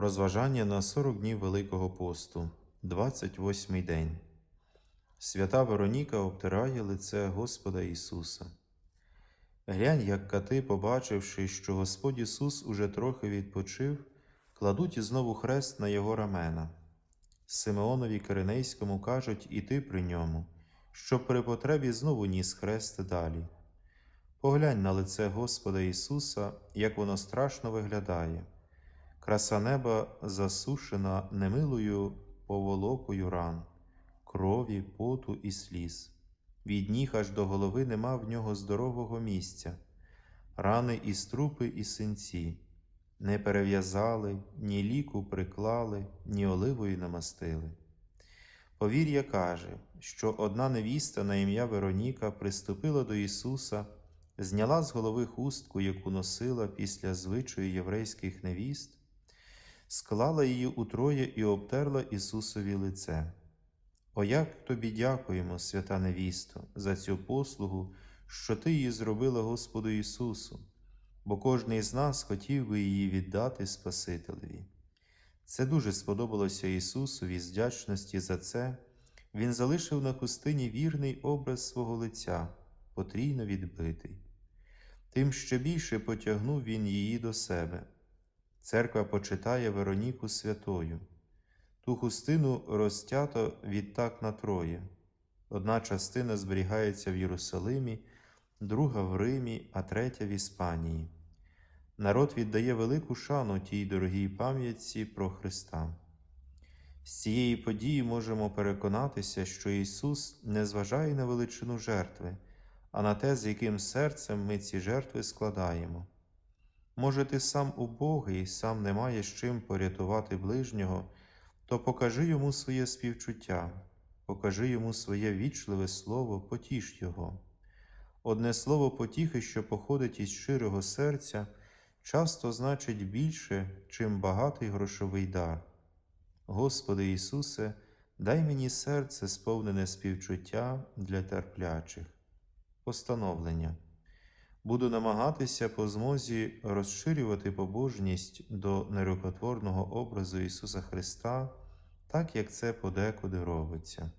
Розважання на 40 днів Великого посту, 28 день. Свята Вероніка обтирає лице Господа Ісуса. Глянь, як кати, побачивши, що Господь Ісус уже трохи відпочив, кладуть знову хрест на його рамена. Симеонові Киринейському кажуть іти при ньому, щоб при потребі знову ніс хрест далі. Поглянь на лице Господа Ісуса, як воно страшно виглядає. Краса неба засушена немилою поволокою ран, крові, поту і сліз. Від ніг аж до голови нема в нього здорового місця, рани і струпи, і синці, не перев'язали, ні ліку приклали, ні оливою намастили. Повір'я каже, що одна невіста на ім'я Вероніка приступила до Ісуса, зняла з голови хустку, яку носила після звичаю єврейських невіст, склала її утроє і обтерла Ісусові лице. О, як тобі дякуємо, свята невісто, за цю послугу, що ти її зробила Господу Ісусу, бо кожний з нас хотів би її віддати Спасителеві. Це дуже сподобалося Ісусові з вдячності за це. Він залишив на хустині вірний образ свого лиця, потрійно відбитий. Тим ще більше потягнув він її до себе. Церква почитає Вероніку святою. Ту хустину розтято відтак на троє. Одна частина зберігається в Єрусалимі, друга в Римі, а третя в Іспанії. Народ віддає велику шану тій дорогій пам'ятці про Христа. З цієї події можемо переконатися, що Ісус не зважає на величину жертви, а на те, з яким серцем ми ці жертви складаємо. Може, ти сам убогий, сам не маєш чим порятувати ближнього, то покажи йому своє співчуття, покажи йому своє вічливе слово, потіш його. Одне слово потіхи, що походить із щирого серця, часто значить більше, чим багатий грошовий дар. Господи Ісусе, дай мені серце, сповнене співчуття для терплячих. Постановлення. Буду намагатися по змозі розширювати побожність до нерукотворного образу Ісуса Христа, так як це подекуди робиться.